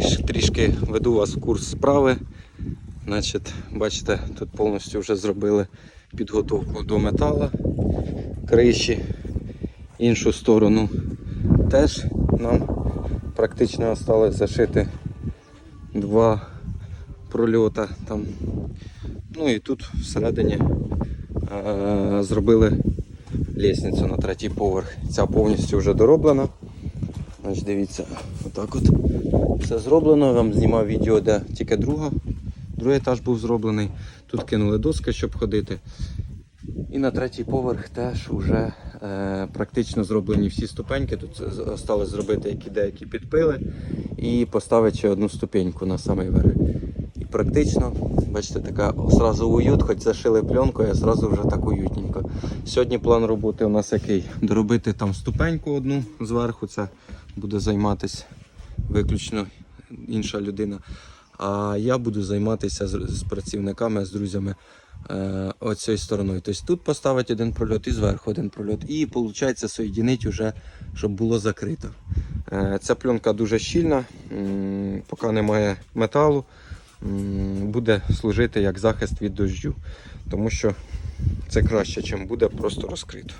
Трішки веду вас в курс справи. Значить, бачите, тут повністю вже зробили підготовку до метала криші. Іншу сторону теж нам практично осталось зашити два прольота там. Ну і тут всередині е- зробили лісницю на третій поверх. Ця повністю вже дороблена. Значить, дивіться, отак от все зроблено. Я вам знімав відео, де тільки друга, другий етаж був зроблений. Тут кинули доски, щоб ходити. І на третій поверх теж вже е, практично зроблені всі ступеньки. Тут осталось зробити які деякі підпили і поставити ще одну ступеньку на самий верх. І практично, бачите, така сразу уют, хоч зашили пленкою, а сразу вже так уютненько. Сьогодні план роботи у нас який? Доробити там ступеньку одну зверху, це буде займатися виключно інша людина. А я буду займатися з, працівниками, з друзями е, оцією стороною. Тобто тут поставити один прольот і зверху один прольот. І виходить соєдинити вже, щоб було закрито. Е, ця пленка дуже щільна, поки немає металу, буде служити як захист від дождю. Тому що це краще, ніж буде просто розкрито.